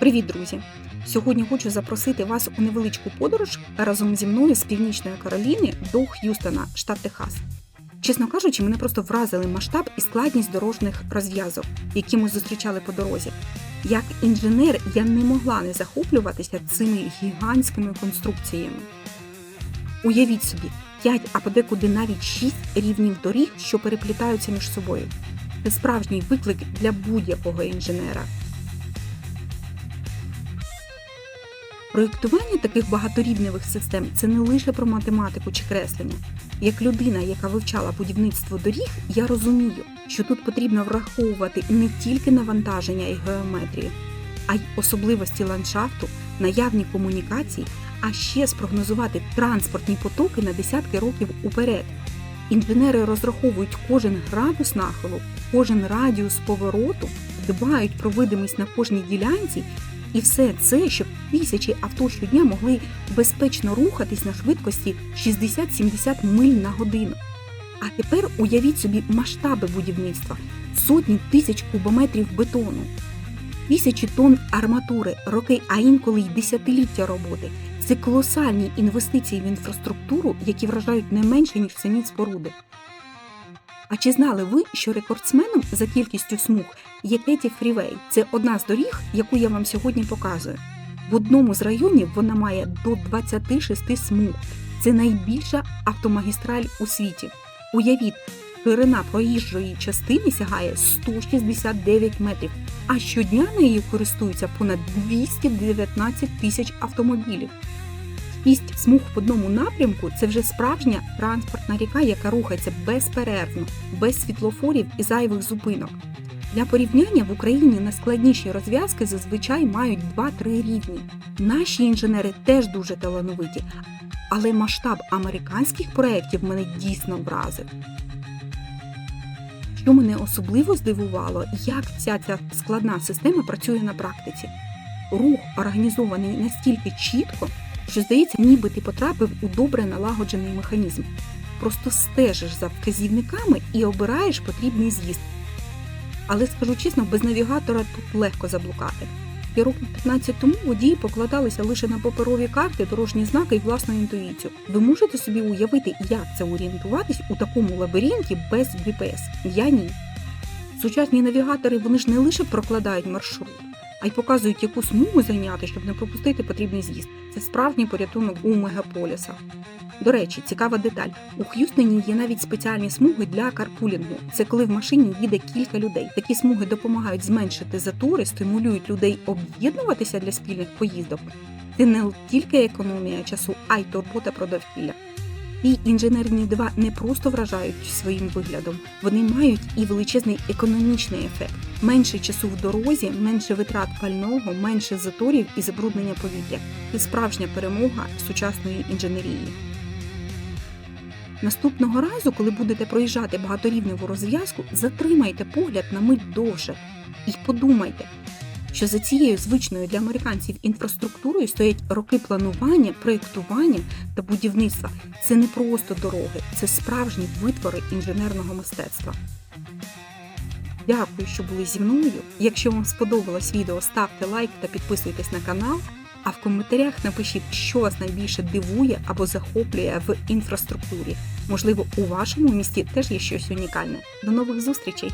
Привіт, друзі! Сьогодні хочу запросити вас у невеличку подорож разом зі мною з Північної Кароліни до Х'юстона, штат Техас. Чесно кажучи, мене просто вразили масштаб і складність дорожніх розв'язок, які ми зустрічали по дорозі. Як інженер я не могла не захоплюватися цими гігантськими конструкціями. Уявіть собі, 5, а подекуди навіть 6 рівнів доріг, що переплітаються між собою. Це справжній виклик для будь-якого інженера. Проєктування таких багаторівневих систем це не лише про математику чи креслення. Як людина, яка вивчала будівництво доріг, я розумію, що тут потрібно враховувати не тільки навантаження і геометрію, а й особливості ландшафту, наявні комунікації, а ще спрогнозувати транспортні потоки на десятки років уперед. Інженери розраховують кожен градус нахилу, кожен радіус повороту, дбають про видимість на кожній ділянці і все це, щоб тисячі авто щодня могли безпечно рухатись на швидкості 60-70 миль на годину. А тепер уявіть собі масштаби будівництва сотні тисяч кубометрів бетону, тисячі тонн арматури, роки, а інколи й десятиліття роботи. Це колосальні інвестиції в інфраструктуру, які вражають не менше, ніж самі споруди. А чи знали ви, що рекордсменом за кількістю смуг є Кеті Фрівей? Це одна з доріг, яку я вам сьогодні показую. В одному з районів вона має до 26 смуг. Це найбільша автомагістраль у світі. Уявіть, ширина проїжджої частини сягає 169 метрів, а щодня нею користуються понад 219 тисяч автомобілів. Шість смуг в одному напрямку це вже справжня транспортна ріка, яка рухається безперервно, без світлофорів і зайвих зупинок. Для порівняння в Україні найскладніші розв'язки зазвичай мають 2-3 рівні. Наші інженери теж дуже талановиті, але масштаб американських проєктів мене дійсно вразив. Що мене особливо здивувало, як вся ця складна система працює на практиці. Рух організований настільки чітко, що здається, ніби ти потрапив у добре налагоджений механізм. Просто стежиш за вказівниками і обираєш потрібний з'їзд. Але скажу чесно, без навігатора тут легко заблукати. І років 15 тому водії покладалися лише на паперові карти, дорожні знаки і власну інтуїцію. Ви можете собі уявити, як це орієнтуватись у такому лабіринті без GPS? Я ні. Сучасні навігатори вони ж не лише прокладають маршрут, а й показують, яку смугу зайняти, щоб не пропустити потрібний з'їзд. Це справжній порятунок у мегаполісах. До речі, цікава деталь. У Х'юстоні є навіть спеціальні смуги для карпулінгу. Це коли в машині їде кілька людей. Такі смуги допомагають зменшити затори, стимулюють людей об'єднуватися для спільних поїздок. Це не тільки економія часу, а й турбота про довкілля. І інженерні дива не просто вражають своїм виглядом, вони мають і величезний економічний ефект. Менше часу в дорозі, менше витрат пального, менше заторів і забруднення повітря. Це справжня перемога сучасної інженерії. Наступного разу, коли будете проїжджати багаторівневу розв'язку, затримайте погляд на мить довше і подумайте, що за цією звичною для американців інфраструктурою стоять роки планування, проєктування та будівництва. Це не просто дороги, це справжні витвори інженерного мистецтва. Дякую, що були зі мною. Якщо вам сподобалось відео, ставте лайк та підписуйтесь на канал. А в коментарях напишіть, що вас найбільше дивує або захоплює в інфраструктурі. Можливо, у вашому місті теж є щось унікальне. До нових зустрічей!